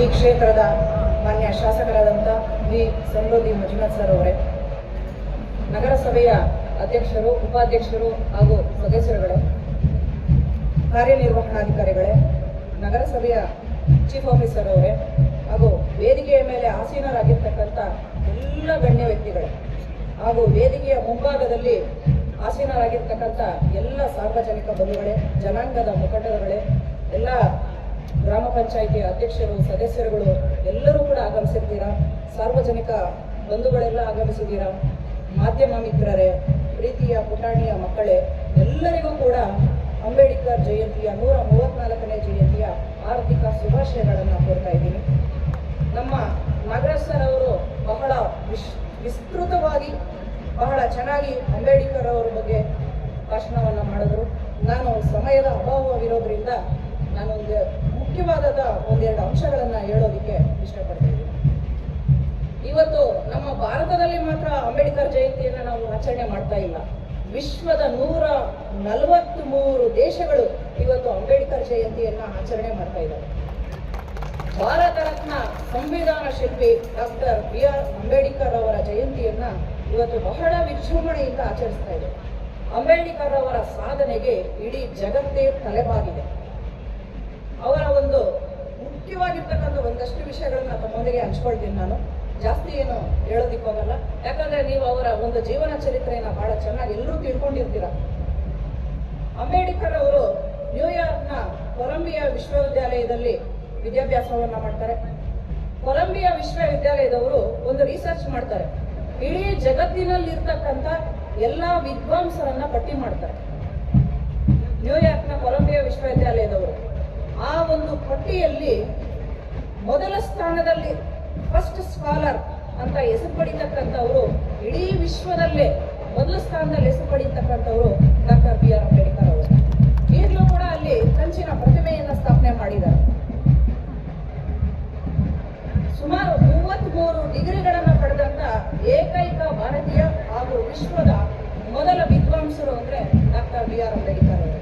ಈ ಕ್ಷೇತ್ರದ ಮಾನ್ಯ ಶಾಸಕರಾದಂಥ ವಿ. ಸಮೃದ್ಧಿ ಮಂಜುನಾಥ್ ಸರ್ ಅವರೇ. ನಗರಸಭೆಯ ಅಧ್ಯಕ್ಷರು, ಉಪಾಧ್ಯಕ್ಷರು ಹಾಗೂ ಸದಸ್ಯರುಗಳೇ, ಕಾರ್ಯನಿರ್ವಹಣಾಧಿಕಾರಿಗಳೇ, ನಗರಸಭೆಯ ಚೀಫ್ ಆಫೀಸರ್ ಅವರೇ ಹಾಗೂ ವೇದಿಕೆಯ ಮೇಲೆ ಆಸೀನರಾಗಿರ್ತಕ್ಕಂಥ ಎಲ್ಲ ಗಣ್ಯ ವ್ಯಕ್ತಿಗಳೇ ಹಾಗೂ ವೇದಿಕೆಯ ಮುಂಭಾಗದಲ್ಲಿ ಆಸೀನರಾಗಿರ್ತಕ್ಕಂಥ ಎಲ್ಲ ಸಾರ್ವಜನಿಕ ಬಂಧುಗಳೇ, ಜನಾಂಗದ ಮುಖಂಡರುಗಳೇ, ಎಲ್ಲ ಗ್ರಾಮ ಪಂಚಾಯಿತಿ ಅಧ್ಯಕ್ಷರು, ಸದಸ್ಯರುಗಳು ಎಲ್ಲರೂ ಕೂಡ ಆಗಮಿಸಿರ್ತೀರಾ? ಸಾರ್ವಜನಿಕ ಬಂಧುಗಳೆಲ್ಲ ಆಗಮಿಸಿದ್ದೀರಾ? ಮಾಧ್ಯಮ ಮಿತ್ರರೇ, ಪ್ರೀತಿಯ ಪುಟಾಣಿಯ ಮಕ್ಕಳೇ, ಎಲ್ಲರಿಗೂ ಕೂಡ ಅಂಬೇಡ್ಕರ್ ಜಯಂತಿಯ ನೂರ ಮೂವತ್ನಾಲ್ಕನೇ ಜಯಂತಿಯ ಆರ್ಥಿಕ ಶುಭಾಶಯಗಳನ್ನು ಕೋರ್ತಾ ಇದ್ದೀನಿ. ನಮ್ಮ ನಾಗರಾಜ್ ಅವರು ಬಹಳ ವಿಶ್, ವಿಸ್ತೃತವಾಗಿ ಬಹಳ ಚೆನ್ನಾಗಿ ಅಂಬೇಡ್ಕರ್ ಅವರ ಬಗ್ಗೆ ಭಾಷಣವನ್ನು ಮಾಡಿದ್ರು. ನಾನು ಸಮಯದ ಅಭಾವವಿರೋದ್ರಿಂದ ನಾನೊಂದು ಮುಖ್ಯವಾದ ಒಂದೆರಡು ಅಂಶಗಳನ್ನ ಹೇಳೋದಿಕ್ಕೆ ಇಷ್ಟಪಡ್ತೀವಿ ಇವತ್ತು ನಮ್ಮ ಭಾರತದಲ್ಲಿ ಮಾತ್ರ ಅಂಬೇಡ್ಕರ್ ಜಯಂತಿಯನ್ನು ನಾವು ಆಚರಣೆ ಮಾಡ್ತಾ ಇಲ್ಲ. ವಿಶ್ವದ ನೂರ ನಲವತ್ತ್ ಮೂರು ದೇಶಗಳು ಇವತ್ತು ಅಂಬೇಡ್ಕರ್ ಜಯಂತಿಯನ್ನ ಆಚರಣೆ ಮಾಡ್ತಾ ಇದ್ದಾರೆ ಭಾರತ ರತ್ನ ಸಂವಿಧಾನ ಶಿಲ್ಪಿ ಡಾಕ್ಟರ್ ಬಿ ಆರ್ ಅಂಬೇಡ್ಕರ್ ಅವರ ಜಯಂತಿಯನ್ನ ಇವತ್ತು ಬಹಳ ವಿಜೃಂಭಣೆಯಿಂದ ಆಚರಿಸ್ತಾ ಇದೆ ಅಂಬೇಡ್ಕರ್ ಅವರ ಸಾಧನೆಗೆ ಇಡೀ ಜಗತ್ತೇ ತಲೆಬಾಗಿದೆ. ಅವರ ಒಂದು ಮುಖ್ಯವಾಗಿರ್ತಕ್ಕಂಥ ಒಂದಷ್ಟು ವಿಷಯಗಳನ್ನ ತಮ್ಮೊಂದಿಗೆ ಹಂಚ್ಕೊಳ್ತೀನಿ ನಾನು. ಜಾಸ್ತಿ ಏನು ಹೇಳೋದಿಕ್ಕೆ ಹೋಗಲ್ಲ. ಯಾಕಂದ್ರೆ ನೀವು ಅವರ ಒಂದು ಜೀವನ ಚರಿತ್ರೆಯನ್ನ ಬಹಳ ಚೆನ್ನಾಗಿ ಎಲ್ಲರೂ ತಿಳ್ಕೊಂಡಿರ್ತೀರ. ಅಂಬೇಡ್ಕರ್ ಅವರು ನ್ಯೂಯಾರ್ಕ್ನ ಕೊಲಂಬಿಯಾ ವಿಶ್ವವಿದ್ಯಾಲಯದಲ್ಲಿ ವಿದ್ಯಾಭ್ಯಾಸವನ್ನ ಮಾಡ್ತಾರೆ. ಕೊಲಂಬಿಯಾ ವಿಶ್ವವಿದ್ಯಾಲಯದವರು ಒಂದು ರಿಸರ್ಚ್ ಮಾಡ್ತಾರೆ. ಇಡೀ ಜಗತ್ತಿನಲ್ಲಿರ್ತಕ್ಕಂಥ ಎಲ್ಲಾ ವಿದ್ವಾಂಸರನ್ನ ಪಟ್ಟಿ ಮಾಡ್ತಾರೆ. ನ್ಯೂಯಾರ್ಕ್ನ ಕೊಲಂಬಿಯಾ ವಿಶ್ವವಿದ್ಯಾಲಯದವರು ಆ ಒಂದು ಪಟ್ಟಿಯಲ್ಲಿ ಮೊದಲ ಸ್ಥಾನದಲ್ಲಿ ಫಸ್ಟ್ ಸ್ಕಾಲರ್ ಅಂತ ಹೆಸರು ಪಡಿತಕ್ಕಂಥವರು, ಇಡೀ ವಿಶ್ವದಲ್ಲೇ ಮೊದಲ ಸ್ಥಾನದಲ್ಲಿ ಹೆಸರು ಪಡಿತಕ್ಕಂಥವರು ಡಾಕ್ಟರ್ ಬಿ ಆರ್ ಅಂಬೇಡ್ಕರ್ ಅವರು. ಈಗಲೂ ಕೂಡ ಅಲ್ಲಿ ಕಂಚಿನ ಪ್ರತಿಮೆಯನ್ನು ಸ್ಥಾಪನೆ ಮಾಡಿದ್ದಾರೆ. ಸುಮಾರು ಮೂವತ್ಮೂರು ಡಿಗ್ರಿಗಳನ್ನು ಪಡೆದಂತ ಏಕೈಕ ಭಾರತೀಯ ಹಾಗೂ ವಿಶ್ವದ ಮೊದಲ ವಿದ್ವಾಂಸರು ಅಂದ್ರೆ ಡಾಕ್ಟರ್ ಬಿ ಆರ್ ಅಂಬೇಡ್ಕರ್ ಅವರು.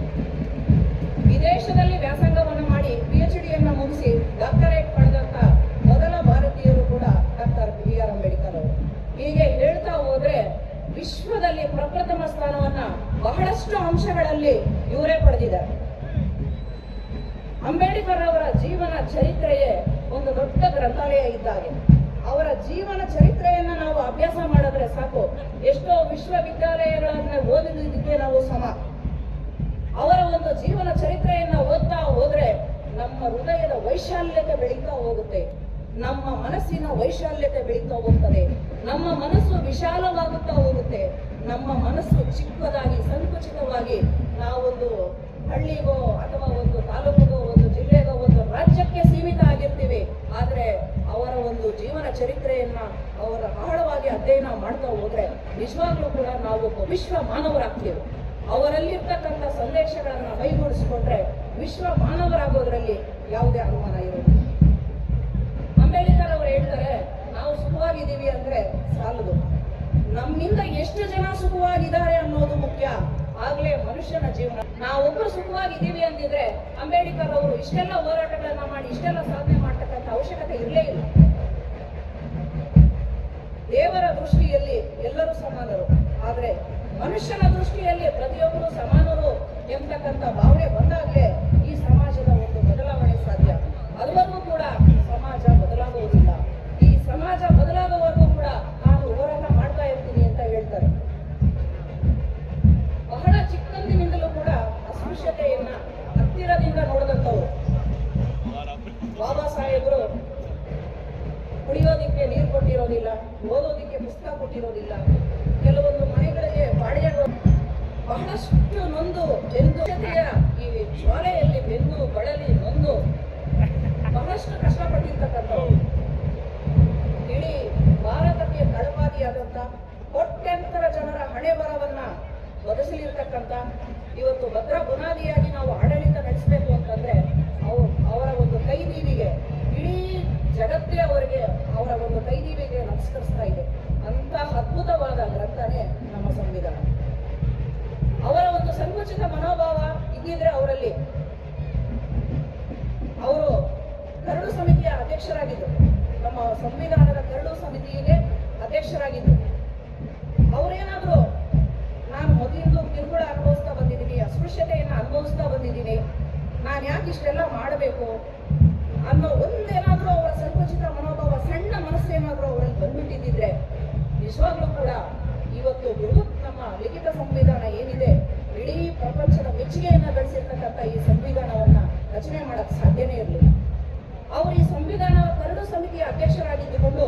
ವಿದೇಶದಲ್ಲಿ ವ್ಯಾಸಂಗವನ್ನು ಹೋದ್ರೆ ವಿಶ್ವದಲ್ಲಿ ಪ್ರಪ್ರಥಮ ಸ್ಥಾನವನ್ನ ಬಹಳಷ್ಟು ಅಂಶಗಳಲ್ಲಿ ಇವರೇ ಪಡೆದಿದ್ದಾರೆ. ಅಂಬೇಡ್ಕರ್ ಅವರ ಜೀವನ ಚರಿತ್ರೆಯೇ ಒಂದು ದೊಡ್ಡ ಗ್ರಂಥಾಲಯ ಇದ್ದಾಗೆ. ಅವರ ಜೀವನ ಚರಿತ್ರೆಯನ್ನ ನಾವು ಅಭ್ಯಾಸ ಮಾಡಿದ್ರೆ ಸಾಕು. ಎಷ್ಟೋ ವಿಶ್ವವಿದ್ಯಾಲಯಗಳನ್ನ ಓದಿದ್ದಕ್ಕೆ ನಾವು ಸಮ. ಅವರ ಒಂದು ಜೀವನ ಚರಿತ್ರೆಯನ್ನ ಓದ್ತಾ ಹೋದ್ರೆ ನಮ್ಮ ಹೃದಯದ ವೈಶಾಲ್ಯತೆ ಬೆಳೀತಾ ಹೋಗುತ್ತೆ. ನಮ್ಮ ಮನಸ್ಸಿನ ವೈಶಾಲ್ಯತೆ ಬೆಳೀತಾ ಹೋಗ್ತದೆ. ನಮ್ಮ ಮನಸ್ಸು ವಿಶಾಲವಾಗುತ್ತಾ ಹೋಗುತ್ತೆ. ನಮ್ಮ ಮನಸ್ಸು ಚಿಕ್ಕದಾಗಿ, ಸಂಕುಚಿತವಾಗಿ ನಾವೊಂದು ಹಳ್ಳಿಗೋ ಅಥವಾ ಒಂದು ತಾಲೂಕಿಗೋ ಒಂದು ಜಿಲ್ಲೆಗೋ ಒಂದು ರಾಜ್ಯಕ್ಕೆ ಸೀಮಿತ ಆಗಿರ್ತೀವಿ. ಆದ್ರೆ ಅವರ ಒಂದು ಜೀವನ ಚರಿತ್ರೆಯನ್ನ, ಅವರ ಆಳವಾಗಿ ಅಧ್ಯಯನ ಮಾಡ್ತಾ ಹೋದ್ರೆ ನಿಜವಾಗ್ಲೂ ಕೂಡ ನಾವು ವಿಶ್ವ ಮಾನವರಾಗ್ತೀವಿ. ಅವರಲ್ಲಿರ್ತಕ್ಕಂಥ ಸಂದೇಶಗಳನ್ನ ಕೈಗೂಡಿಸಿಕೊಂಡ್ರೆ ವಿಶ್ವ ಮಾನವರಾಗೋದ್ರಲ್ಲಿ ಯಾವುದೇ ಅನುಮಾನ ಇರೋದಿಲ್ಲ. ಅಂಬೇಡ್ಕರ್ ಅವರು ಇಷ್ಟೆಲ್ಲ ಹೋರಾಟಗಳನ್ನ ಮಾಡಿ, ಇಷ್ಟೆಲ್ಲ ಸಾಧನೆ ಮಾಡ್ತಕ್ಕಂಥ ಅವಶ್ಯಕತೆ ಇರಲೇ ಇಲ್ಲ. ದೇವರ ದೃಷ್ಟಿಯಲ್ಲಿ ಎಲ್ಲರೂ ಸಮಾನರು. ಆದ್ರೆ ಮನುಷ್ಯನ ದೃಷ್ಟಿಯಲ್ಲಿ ಪ್ರತಿಯೊಬ್ಬರು ಸಮಾನರು ಎಂಬತಕ್ಕಂಥ ಭಾವನೆ ಬಂದಾಗಲೇ ಈ ಸಮಾಜದ ಕುಡಿಯೋದಿಕ್ಕೆ ನೀರು ಕೊಟ್ಟಿರೋದಿಲ್ಲ, ಓದೋದಿಕ್ಕೆ ಪುಸ್ತಕ ಕೊಟ್ಟಿರೋದಿಲ್ಲ. ಕೆಲವೊಂದು ಮನೆಗಳಿಗೆ ಬಾಡಿಗೆ ಬಹಳಷ್ಟು ನೊಂದು ಬೆಂದು ಈ ಶಾಲೆಯಲ್ಲಿ ಬೆಂದು ಬಳಲಿ ನೊಂದು ಬಹಳಷ್ಟು ಕಷ್ಟಪಟ್ಟಿರ್ತಕ್ಕಂಥ ಇಡೀ ಭಾರತಕ್ಕೆ ಕಳವಾದಿಯಾದಂಥ ಕೋಟ್ಯಂತರ ಜನರ ಹಣೆ ಬರವನ್ನ ಒದಗಿಸಲಿರ್ತಕ್ಕಂಥ ಇವತ್ತು ಭದ್ರ ಬುನಾದಿಯಾಗಿ ನಾವು ಆಡಳಿತ ನಡೆಸಬೇಕು ಅಂತಂದ್ರೆ ಅವು ಅವರ ಒಂದು ಕೈ ಕೈದೀವಿಗೆ ಇಡೀ ಜಗತ್ತೇ ಅವರಿಗೆ ಅವರ ಒಂದು ಕೈದೀವಿಗೆ ನಮಸ್ಕರಿಸ್ತಾ ಇದೆ ಅಂತ ಅದ್ಭುತವಾದ ಗ್ರಂಥನೇ ನಮ್ಮ ಸಂವಿಧಾನ. ಅವರ ಒಂದು ಸಂಕುಚಿತ ಮನೋಭಾವ ಇದ್ದಿದ್ರೆ ಅವರಲ್ಲಿ ಅವರು ಕರಡು ಸಮಿತಿಯ ಅಧ್ಯಕ್ಷರಾಗಿದ್ದರು. ನಮ್ಮ ಸಂವಿಧಾನದ ಕರಡು ಸಮಿತಿಗೆ ಅಧ್ಯಕ್ಷರಾಗಿದ್ದರು. ಅವರೇನಾದರೂ ನಾನು ಮೊದಲಿಂದು ಕಿರುಕುಳ ಅನುಭವಿಸ್ತಾ ಬಂದಿದ್ದೀನಿ, ಅಸ್ಪೃಶ್ಯತೆಯನ್ನು ಅನುಭವಿಸ್ತಾ ಬಂದಿದ್ದೀನಿ ನಾನು ಯಾಕೆ ಇಷ್ಟೆಲ್ಲ ಮಾಡಬೇಕು ಅನ್ನೋ ಒಂದೇನಾದ್ರೂ ಅವರ ಸಂಕುಚಿತ ಮನೋಭಾವ ಸಣ್ಣ ಮನಸ್ಸೇನಾದ್ರೂ ಅವರಲ್ಲಿ ಬಂದ್ಬಿಟ್ಟಿದ್ದಿದ್ರೆ ನಿಜವಾಗ್ಲೂ ಕೂಡ ಇವತ್ತು ಬೃಹತ್ ನಮ್ಮ ಲಿಖಿತ ಸಂವಿಧಾನ ಏನಿದೆ, ಇಡೀ ಪ್ರಪಂಚದ ಮೆಚ್ಚುಗೆಯನ್ನ ಗಳಿಸಿರ್ತಕ್ಕಂಥ ಈ ಸಂವಿಧಾನವನ್ನ ರಚನೆ ಮಾಡಕ್ ಸಾಧ್ಯನೇ ಇರಲಿಲ್ಲ. ಅವರು ಈ ಸಂವಿಧಾನ ಕರಡು ಸಮಿತಿಯ ಅಧ್ಯಕ್ಷರಾಗಿದ್ದುಕೊಂಡು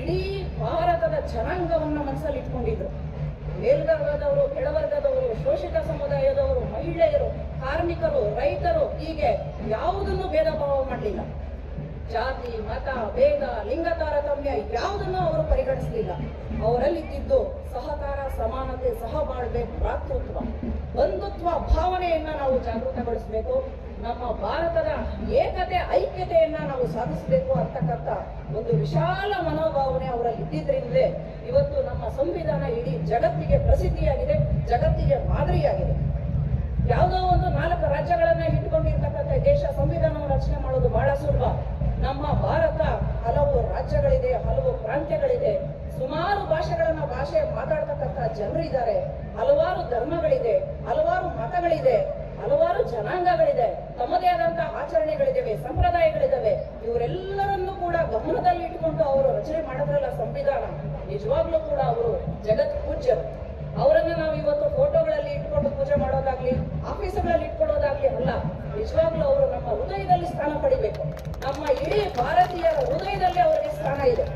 ಇಡೀ ಭಾರತದ ಜನಾಂಗವನ್ನ ಮನಸ್ಸಲ್ಲಿ ಇಟ್ಕೊಂಡಿದ್ರು. ಮೇಲ್ವರ್ಗದವರು, ಕೆಳವರ್ಗದವರು, ಶೋಷಿತ ಸಮುದಾಯದವರು, ಮಹಿಳೆಯರು, ಕಾರ್ಮಿಕರು, ರೈತರು ಹೀಗೆ ಯಾವುದನ್ನು ಭೇದ ಭಾವ ಮಾಡಲಿಲ್ಲ. ಜಾತಿ, ಮತ, ಭೇದ ಲಿಂಗ ತಾರತಮ್ಯ ಯಾವುದನ್ನು ಅವರು ಪರಿಗಣಿಸಲಿಲ್ಲ. ಅವರಲ್ಲಿದ್ದಿದ್ದು ಸಹಕಾರ, ಸಮಾನತೆ, ಸಹಬಾಳ್ವೆ, ಭ್ರಾತೃತ್ವ, ಬಂಧುತ್ವ, ಭಾವನೆಯನ್ನ ನಾವು ಜಾಗೃತಗೊಳಿಸಬೇಕು. ನಮ್ಮ ಭಾರತದ ಏಕತೆ, ಐಕ್ಯತೆಯನ್ನ ನಾವು ಸಾಧಿಸಬೇಕು ಅಂತಕ್ಕಂಥ ಒಂದು ವಿಶಾಲ ಮನೋಭಾವನೆ ಅವರಲ್ಲಿ ಇದ್ದಿದ್ರಿಂದಲೇ ಇವತ್ತು ನಮ್ಮ ಸಂವಿಧಾನ ಇಡೀ ಜಗತ್ತಿಗೆ ಪ್ರಸಿದ್ಧಿಯಾಗಿದೆ, ಜಗತ್ತಿಗೆ ಮಾದರಿಯಾಗಿದೆ. ಯಾವುದೋ ಒಂದು ನಾಲ್ಕು ರಾಜ್ಯಗಳನ್ನ ಇಟ್ಕೊಂಡಿರ್ತಕ್ಕಂಥ ದೇಶ ಸಂವಿಧಾನವನ್ನು ರಚನೆ ಮಾಡೋದು ಬಹಳ ಸುಲಭ. ನಮ್ಮ ಭಾರತ ಹಲವು ರಾಜ್ಯಗಳಿದೆ, ಹಲವು ಪ್ರಾಂತ್ಯಗಳಿದೆ. ಸುಮಾರು ಭಾಷೆಗಳನ್ನ ಭಾಷೆ ಮಾತಾಡ್ತಕ್ಕಂಥ ಜನರಿದ್ದಾರೆ ಹಲವಾರು ಧರ್ಮಗಳಿದೆ, ಹಲವಾರು ಮತಗಳಿದೆ, ಹಲವಾರು ಜನಾಂಗಗಳಿದೆ. ತಮ್ಮದೇ ಆದಂತಹ ಆಚರಣೆಗಳಿದ್ದಾವೆ, ಸಂಪ್ರದಾಯಗಳಿದ್ದಾವೆ. ಇವರೆಲ್ಲರನ್ನೂ ಕೂಡ ಗಮನದಲ್ಲಿ ಇಟ್ಕೊಂಡು ಅವರು ರಚನೆ ಮಾಡಿದ್ರಲ್ಲ ಸಂವಿಧಾನ, ನಿಜವಾಗ್ಲೂ ಕೂಡ ಅವರು ಜಗತ್ ಪೂಜ್ಯರು. ಅವರನ್ನ ನಾವು ಇವತ್ತು ಆಫೀಸುಗಳಲ್ಲಿ ಇಟ್ಕೊಳ್ಳೋದಾಗ್ಲಿ ಅಲ್ಲ, ನಿಜವಾಗ್ಲೂ ಅವರು ನಮ್ಮ ಹೃದಯದಲ್ಲಿ ಸ್ಥಾನ ಪಡಿಬೇಕು. ನಮ್ಮ ಇಡೀ ಭಾರತೀಯರ ಹೃದಯದಲ್ಲಿ ಅವರಿಗೆ ಸ್ಥಾನ ಇದೆ.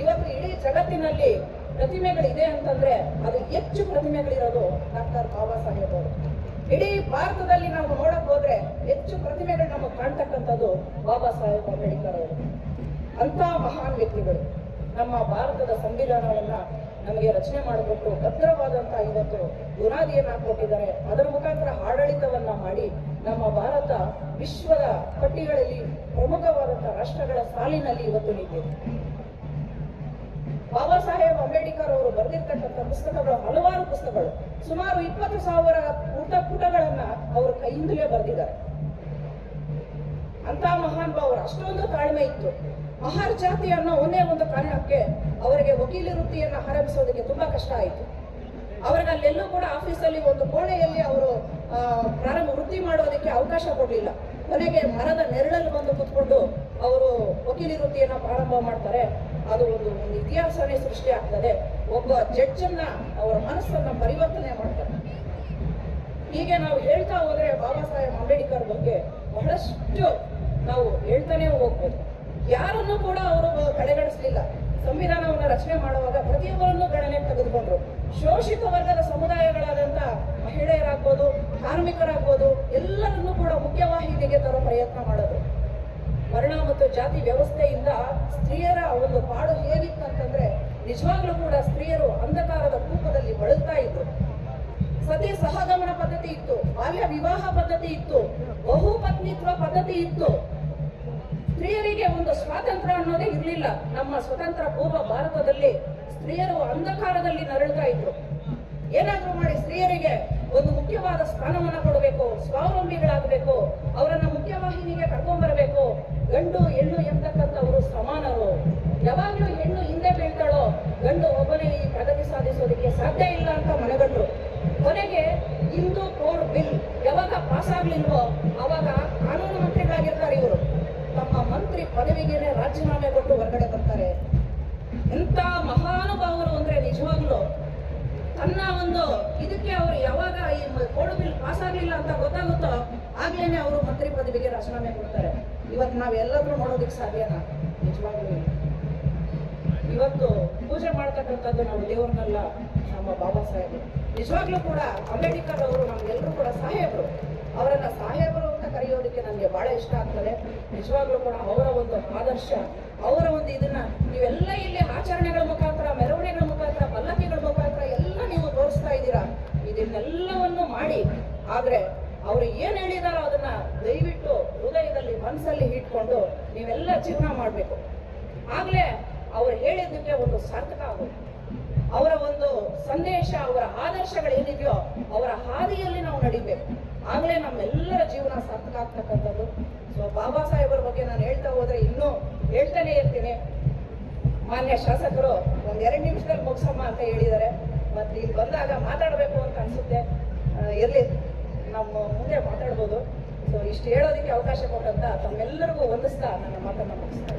ಇವತ್ತು ಇಡೀ ಜಗತ್ತಿನಲ್ಲಿ ಪ್ರತಿಮೆಗಳಿದೆ ಅಂತಂದ್ರೆ ಅದು ಹೆಚ್ಚು ಪ್ರತಿಮೆಗಳಿರೋದು ಡಾಕ್ಟರ್ ಬಾಬಾ ಸಾಹೇಬ್ ಅವರು. ಇಡೀ ಭಾರತದಲ್ಲಿ ನಾವು ನೋಡಕ್ ಹೋದ್ರೆ ಹೆಚ್ಚು ಪ್ರತಿಮೆಗಳು ನಮಗೆ ಕಾಣ್ತಕ್ಕಂಥದ್ದು ಬಾಬಾ ಸಾಹೇಬ್ ಅಂಬೇಡ್ಕರ್ ಅವರು. ಅಂತ ಮಹಾನ್ ವ್ಯಕ್ತಿಗಳು. ನಮ್ಮ ಭಾರತದ ಸಂವಿಧಾನವನ್ನ ನಮಗೆ ರಚನೆ ಮಾಡಿಕೊಟ್ಟು ಭದ್ರವಾದಂತಹ ಇವತ್ತು ಬುನಾದಿಯನ್ನ ಕೊಟ್ಟಿದ್ದಾರೆ. ಅದರ ಮುಖಾಂತರ ಆಡಳಿತವನ್ನ ಮಾಡಿ ನಮ್ಮ ಭಾರತ ವಿಶ್ವದ ಪಟ್ಟಿಗಳಲ್ಲಿ ಪ್ರಮುಖವಾದಂತಹ ರಾಷ್ಟ್ರಗಳ ಸಾಲಿನಲ್ಲಿ ಇವತ್ತು ನಿಂತಿದೆ. ಬಾಬಾ ಸಾಹೇಬ್ ಅಂಬೇಡ್ಕರ್ ಅವರು ಬರೆದಿರ್ತಕ್ಕಂಥ ಪುಸ್ತಕಗಳು ಹಲವಾರು ಪುಸ್ತಕಗಳು. ಸುಮಾರು ಇಪ್ಪತ್ತು ಸಾವಿರ ಪುಟ ಪುಟಗಳನ್ನ ಅವರು ಕೈಯಿಂದಲೇ ಬರೆದಿದ್ದಾರೆ. ಅಂತ ಮಹಾನ್ ಭಾವರು ಅಷ್ಟೊಂದು ತಾಳ್ಮೆ ಇತ್ತು. ಮಹಾರ್ ಜಾತಿ ಅನ್ನೋ ಒಂದೇ ಒಂದು ಕಾರಣಕ್ಕೆ ಅವರಿಗೆ ವಕೀಲಿ ವೃತ್ತಿಯನ್ನ ಆರಂಭಿಸೋದಕ್ಕೆ ತುಂಬಾ ಕಷ್ಟ ಆಯಿತು. ಅವ್ರಿಗೆ ಅಲ್ಲೆಲ್ಲೂ ಕೂಡ ಆಫೀಸಲ್ಲಿ ಒಂದು ಕೋಣೆಯಲ್ಲಿ ಅವರು ಪ್ರಾರಂಭ ವೃತ್ತಿ ಮಾಡೋದಕ್ಕೆ ಅವಕಾಶ ಕೊಡಲಿಲ್ಲ. ಕೊನೆಗೆ ಮರದ ನೆರಳಲ್ಲಿ ಬಂದು ಕೂತ್ಕೊಂಡು ಅವರು ವಕೀಲಿ ವೃತ್ತಿಯನ್ನ ಪ್ರಾರಂಭ ಮಾಡ್ತಾರೆ. ಅದು ಒಂದು ಇತಿಹಾಸವೇ ಇತಿಹಾಸನೇ ಸೃಷ್ಟಿ ಆಗ್ತದೆ. ಒಬ್ಬ ಜಡ್ಜನ್ನ ಅವರ ಮನಸ್ಸನ್ನ ಪರಿವರ್ತನೆ ಮಾಡ್ತಾರೆ. ಹೀಗೆ ನಾವು ಹೇಳ್ತಾ ಹೋದ್ರೆ ಬಾಬಾ ಸಾಹೇಬ್ ಅಂಬೇಡ್ಕರ್ ಬಗ್ಗೆ ಬಹಳಷ್ಟು ನಾವು ಹೇಳ್ತಾನೆ ಹೋಗ್ಬೋದು. ಯಾರನ್ನು ಕೂಡ ಅವರು ಕಡೆಗಣಿಸಲಿಲ್ಲ. ಸಂವಿಧಾನವನ್ನು ರಚನೆ ಮಾಡುವಾಗ ಪ್ರತಿಯೊಬ್ಬರನ್ನು ಗಣನೆ ತೆಗೆದುಕೊಂಡ್ರು. ಶೋಷಿತ ವರ್ಗದ ಸಮುದಾಯಗಳಾದಂತ ಮಹಿಳೆಯರಾಗ್ಬೋದು, ಕಾರ್ಮಿಕರಾಗ್ಬೋದು, ಎಲ್ಲರನ್ನೂ ಕೂಡ ಮುಖ್ಯವಾಹಿನಿಗೆ ತರೋ ಪ್ರಯತ್ನ ಮಾಡೋದು ವರ್ಣ ಮತ್ತು ಜಾತಿ ವ್ಯವಸ್ಥೆಯಿಂದ ಸ್ತ್ರೀಯರ ಒಂದು ಪಾಡು ಹೇಗಿತ್ತು ಅಂತಂದ್ರೆ ನಿಜವಾಗ್ಲೂ ಕೂಡ ಸ್ತ್ರೀಯರು ಅಂಧಕಾರದ ಕೂಪದಲ್ಲಿ ಬಳಲ್ತಾ ಇದ್ರು. ಸತಿ ಸಹಗಮನ ಪದ್ಧತಿ ಇತ್ತು, ಬಾಲ್ಯ ವಿವಾಹ ಪದ್ಧತಿ ಇತ್ತು, ಬಹುಪತ್ನಿತ್ವ ಪದ್ಧತಿ ಇತ್ತು. ಸ್ತ್ರೀಯರಿಗೆ ಒಂದು ಸ್ವಾತಂತ್ರ್ಯ ಅನ್ನೋದೇ ಇರಲಿಲ್ಲ. ನಮ್ಮ ಸ್ವತಂತ್ರ ಪೂರ್ವ ಭಾರತದಲ್ಲಿ ಸ್ತ್ರೀಯರು ಅಂಧಕಾರದಲ್ಲಿ ನರಳ್ತಾ ಇದ್ರು. ಏನಾದ್ರೂ ಮಾಡಿ ಸ್ತ್ರೀಯರಿಗೆ ಒಂದು ಮುಖ್ಯವಾದ ಸ್ಥಾನವನ್ನ ಕೊಡಬೇಕು, ಸ್ವಾವಲಂಬಿಗಳಾಗಬೇಕು, ಅವರನ್ನ ಮುಖ್ಯವಾಹಿನಿಗೆ ಕರ್ಕೊಂಡ್ಬರಬೇಕು ಗಂಡು, ಹೆಣ್ಣು ಎಂತಕ್ಕಂಥವರು ಸಮಾನರು. ಯಾವಾಗ್ಲೂ ಹೆಣ್ಣು ಹಿಂದೆ ಬೀಳ್ತಾಳೋ, ಗಂಡು ಒಬ್ಬನೇ ಈ ಪ್ರಗತಿ ಸಾಧಿಸೋದಕ್ಕೆ ಸಾಧ್ಯ ಇಲ್ಲ ಅಂತ ಮನಗಂಡ್ರು ಕೊನೆಗೆ ಹಿಂದೂ ಕೋಡ್ ಬಿಲ್ ಯಾವಾಗ ಪಾಸ್ ಆಗ್ಲಿಲ್ವೋ ಅವಾಗ ಕಾನೂನು ಮಂತ್ರಿಗಳಾಗಿರ್ತಾರೆ ಇವರು ತಮ್ಮ ಮಂತ್ರಿ ಪದವಿಗೆನೆ ರಾಜೀನಾಮೆ ಕೊಟ್ಟು ಹೊರಗಡೆ ಬರ್ತಾರೆ. ಎಂತ ಮಹಾನುಭಾವರು ಅಂದ್ರೆ ನಿಜವಾಗ್ಲೂ ತನ್ನ ಒಂದು ಇದಕ್ಕೆ ಅವರು ಯಾವಾಗ ಈ ಕೋಡು ಬಿಲ್ ಪಾಸ್ ಆಗ್ಲಿಲ್ಲ ಅಂತ ಗೊತ್ತಾಗುತ್ತೋ ಆಗ್ಲೇನೆ ಅವರು ಮಂತ್ರಿ ಪದವಿಗೆ ರಾಜೀನಾಮೆ ಕೊಡ್ತಾರೆ. ಇವತ್ತು ನಾವೆಲ್ಲರೂ ನೋಡೋದಕ್ಕೆ ಸಾಧ್ಯನಾ ನಿಜವಾಗ್ಲೂ ಇವತ್ತು ಪೂಜೆ ಮಾಡ್ತಕ್ಕಂಥದ್ದು ನಾವು ದೇವ್ರನ್ನೆಲ್ಲ, ನಮ್ಮ ಬಾಬಾ ಸಾಹೇಬ್ ನಿಜವಾಗ್ಲೂ ಕೂಡ ಅಂಬೇಡ್ಕರ್ ಅವರು ನಮ್ಗೆಲ್ಲರೂ ಕೂಡ ಸಾಹೇಬರು ಅವರನ್ನ ಸಾಹೇಬರು ಕರೆಯೋದಕ್ಕೆ ನನಗೆ ಬಹಳ ಇಷ್ಟ ಆಗ್ತದೆ. ನಿಜವಾಗ್ಲೂ ಕೂಡ ಅವರ ಒಂದು ಆದರ್ಶ, ಅವರ ಒಂದು ಇದನ್ನ ನೀವೆಲ್ಲ ಇಲ್ಲಿ ಆಚರಣೆಗಳ ಮುಖಾಂತರ ಮೆರವಣಿಗೆಗಳ ಮುಖಾಂತರ, ಪಲ್ಲಕ್ಕಿಗಳ ಮುಖಾಂತರ ಎಲ್ಲ ನೀವು ತೋರಿಸ್ತಾ ಇದ್ದೀರಾ? ಇದನ್ನೆಲ್ಲವನ್ನು ಮಾಡಿ, ಆದ್ರೆ ಅವರು ಏನ್ ಹೇಳಿದಾರೋ ಅದನ್ನ ದಯವಿಟ್ಟು ಹೃದಯದಲ್ಲಿ ಮನಸ್ಸಲ್ಲಿ ಇಟ್ಕೊಂಡು ನೀವೆಲ್ಲ ಜೀವನ ಮಾಡ್ಬೇಕು. ಆಗ್ಲೇ ಅವ್ರು ಹೇಳಿದ್ದಕ್ಕೆ ಒಂದು ಸಾರ್ಥಕ ಆಗುತ್ತೆ ಅವರ ಒಂದು ಸಂದೇಶ, ಅವರ ಆದರ್ಶಗಳು ಏನಿದೆಯೋ ಅವರ ಹಾದಿಯಲ್ಲಿ ನಾವು ನಡಿಬೇಕು. ಆಗಲೇ ನಮ್ಮೆಲ್ಲರ ಜೀವನ ಸಾರ್ಥಕ ಆಗ್ತಕ್ಕಂಥದ್ದು. ಸೊ ಬಾಬಾ ಸಾಹೇಬರ ಬಗ್ಗೆ ನಾನು ಹೇಳ್ತಾ ಹೋದ್ರೆ ಇನ್ನೂ ಹೇಳ್ತಾನೆ ಇರ್ತೀನಿ. ಮಾನ್ಯ ಶಾಸಕರು, ಒಂದು ಎರಡು ನಿಮಿಷದಲ್ಲಿ ಮುಗಿಸಮ್ಮ ಅಂತ ಹೇಳಿದ್ದಾರೆ. ಮತ್ತೆ ಇಲ್ಲಿ ಬಂದಾಗ ಮಾತಾಡಬೇಕು ಅಂತ ಅನ್ಸುತ್ತೆ. ಇರಲಿ, ನಮ್ಮ ಮುಂದೆ ಮಾತಾಡ್ಬೋದು. ಸೊ ಇಷ್ಟು ಹೇಳೋದಕ್ಕೆ ಅವಕಾಶ ಕೊಟ್ಟಂತ ತಮ್ಮೆಲ್ಲರಿಗೂ ಹೊಂದಿಸ್ತಾ ನನ್ನ ಮಾತನ್ನು ಮುಗಿಸ್ತಾ